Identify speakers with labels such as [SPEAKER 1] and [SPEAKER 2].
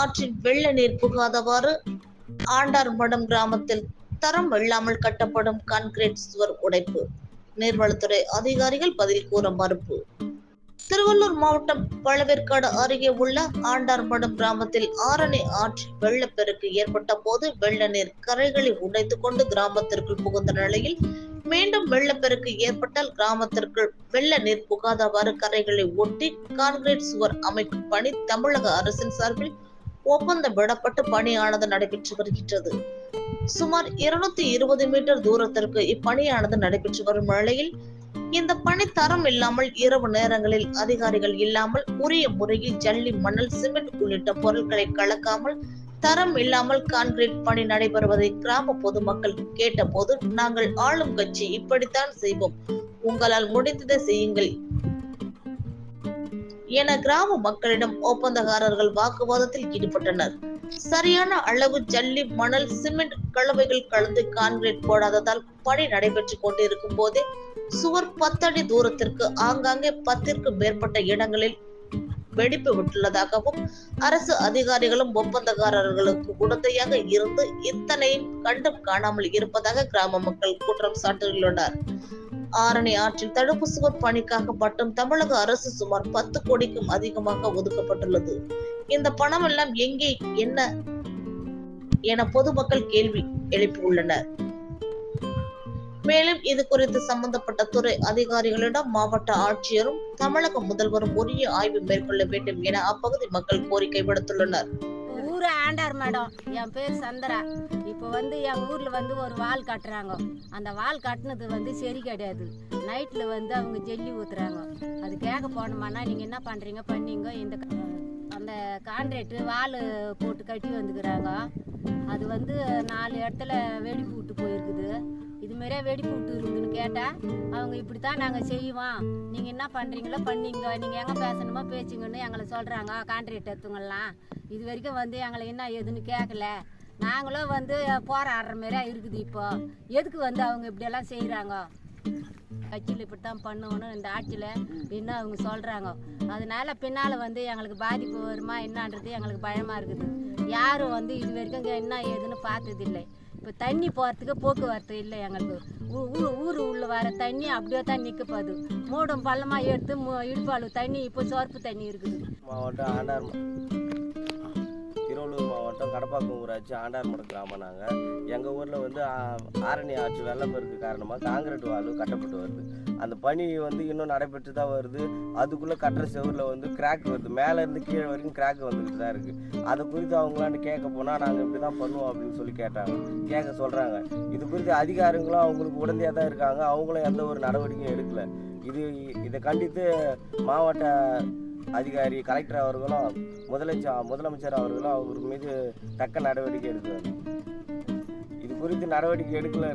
[SPEAKER 1] ஆற்றில் வெள்ள நீர் புகாதவாறு ஆண்டார்மடம் கிராமத்தில் தரம் இல்லாமல் கட்டப்படும் கான்கிரீட் சுவர் உடைப்பு. நீர்வளத்துறை அதிகாரிகள் பதில் கூற மறுப்பு. திருவள்ளூர் மாவட்டம் பழவேற்காடு அருகே உள்ள ஆண்டார்படம் கிராமத்தில் ஆரணி ஆற்றில் வெள்ளப்பெருக்கு ஏற்பட்ட போது வெள்ள நீர் கரைகளை உடைத்துக் கொண்டு கிராமத்திற்குள் புகுந்த நிலையில் மீண்டும் வெள்ளப்பெருக்கு ஏற்பட்டால் கிராமத்திற்குள் வெள்ள நீர் புகாதவாறு கரைகளை ஒட்டி கான்கிரீட் சுவர் அமைக்கும் பணி தமிழக அரசின் சார்பில் ஒப்பந்தம் விடப்பட்டு பணியானது நடைபெற்று வருகின்றது. சுமார் இருநூத்தி இருபது மீட்டர் தூரத்திற்கு இப்பணியானது நடைபெற்று வரும் நிலையில் இந்த பணி தரம் இல்லாமல் இரவு நேரங்களில் அதிகாரிகள் இல்லாமல் உரிய முறையில் ஜல்லி மணல் சிமெண்ட் உள்ளிட்ட பொருட்களை கலக்காமல் தரம் இல்லாமல் கான்கிரீட் பணி நடைபெறுவதை கிராம பொதுமக்கள் கேட்டபோது நாங்கள் ஆளும் கட்சி இப்படித்தான் செய்வோம். உங்களால் முடிந்ததை செய்யுங்கள். என கிராம மக்களிடம் ஒப்பந்தக்காரர்கள் வாக்குவாதத்தில் ஈடுபட்டனர். சரியான அளவு ஜல்லி மணல் சிமெண்ட் கலவைகள் கலந்து கான்கிரீட் போடாததால் பணி நடைபெற்றுக் கொண்டிருக்கும் போதே சுவர் பத்தடி தூரத்திற்கு ஆங்காங்கே பத்திற்கு மேற்பட்ட இடங்களில் வெடிப்பு விட்டுள்ளதாகவும் அரசு அதிகாரிகளும் ஒப்பந்தக்காரர்களுக்கு உடந்தையாக இருந்து இத்தனையும் கண்டும் காணாமல் இருப்பதாக கிராம மக்கள் குற்றம் சாட்டியுள்ளனர் ஆரணி ஆற்றில் தடுப்பு சுவர் பணிக்காக மட்டும் தமிழக அரசு சுமார் பத்து கோடிக்கும் அதிகமாக ஒதுக்கப்பட்டுள்ளது. இந்த பணம் எல்லாம் எங்கே என்ன என பொதுமக்கள் கேள்வி எழுப்பியுள்ளனர். மேலும் இது குறித்து சம்பந்தப்பட்ட துறை அதிகாரிகளிடம் மாவட்ட ஆட்சியரும் தமிழக முதல்வரும் உரிய ஆய்வு மேற்கொள்ள வேண்டும் என அப்பகுதி மக்கள் கோரிக்கை விடுத்துள்ளனர்.
[SPEAKER 2] ஊர் ஆண்டார் மேடம். என் பேர் சந்திரா. இப்போ வந்து என் ஊரில் வந்து ஒரு வால் கட்டுறாங்க. அந்த வால் கட்டினது வந்து சரி கிடையாது. நைட்டில் வந்து அவங்க ஜெல்லி ஊற்றுறாங்க அது கேட்க போனோமானா நீங்கள் என்ன பண்ணுறீங்க பண்ணீங்க இந்த க- அந்த கான்ட்ராக்டு வால் போட்டு கட்டி வந்துக்கிறாங்க. அது வந்து நாலு இடத்துல வெடிப்பு விட்டு போயிருக்குது. இதுமாரியே வெடிப்பு விட்டு இருக்குதுன்னு கேட்டால் அவங்க இப்படி தான் நாங்கள் செய்வோம். நீங்கள் என்ன பண்ணுறீங்களோ பண்ணீங்க. நீங்கள் எங்கே பேசணுமோ பேசுங்கன்னு எங்களை சொல்கிறாங்க கான்ட்ராக்ட் எடுத்துங்கலாம் இது வரைக்கும் வந்து எங்களை என்ன ஏதுன்னு கேட்கல நாங்களும் வந்து போராடுற மாதிரியா இருக்குது இப்போ. எதுக்கு வந்து அவங்க இப்படியெல்லாம் செய்கிறாங்க கட்சியில் இப்படி தான் பண்ணணும் இந்த ஆட்சியில் என்ன அவங்க சொல்கிறாங்க அதனால பின்னால் வந்து எங்களுக்கு பாதிப்பு வருமா என்னன்றது எங்களுக்கு பயமாக இருக்குது. யாரும் வந்து இது வரைக்கும் என்ன ஏதுன்னு பார்த்ததில்லை. இப்போ தண்ணி போகிறதுக்கு போக்குவரத்து இல்லை எங்களுக்கு. ஊ- ஊர் ஊர் உள்ள வர தண்ணி அப்படியே தான் நிற்க போகுது. மூடும் பள்ளமாக எடுத்து இடுப்பாளு தண்ணி இப்போ சோர்ப்பு தண்ணி இருக்குது.
[SPEAKER 3] மாவட்டம் ஆண்டார் திருவள்ளூர் மாவட்டம் கடப்பாக்கம் ஊராட்சி ஆண்டார்மட கிராமம் நாங்கள் எங்கள் ஊரில் வந்து ஆரணி ஆற்று வெள்ளப்பெருக்கு காரணமாக காங்கிரீட் வாழ்வு கட்டப்பட்டு வருது. அந்த பணி வந்து இன்னும் நடைபெற்று தான் வருது. அதுக்குள்ளே கட்டுற செவரில் வந்து கிராக் வருது. மேலே இருந்து கீழே வரைக்கும் கிராக் வந்துக்கிட்டு தான் இருக்குது அதை குறித்து அவங்களாண்டு கேட்க போனால் நாங்கள் இப்படி தான் பண்ணுவோம் அப்படின்னு சொல்லி கேட்டாங்க. கேட்க சொல்கிறாங்க இது குறித்து அதிகாரிகளும் அவங்களுக்கு உடந்தையாக தான் இருக்காங்க. அவங்களும் எந்த ஒரு நடவடிக்கையும் எடுக்கலை. இது இதை கண்டித்து மாவட்ட அதிகாரி கலெக்டர் அவர்களும் முதலமைச்சர் முதலமைச்சர் அவர்களும் அவர் மீது தக்க நடவடிக்கை எடுக்கிறார். இது குறித்து நடவடிக்கை எடுக்கல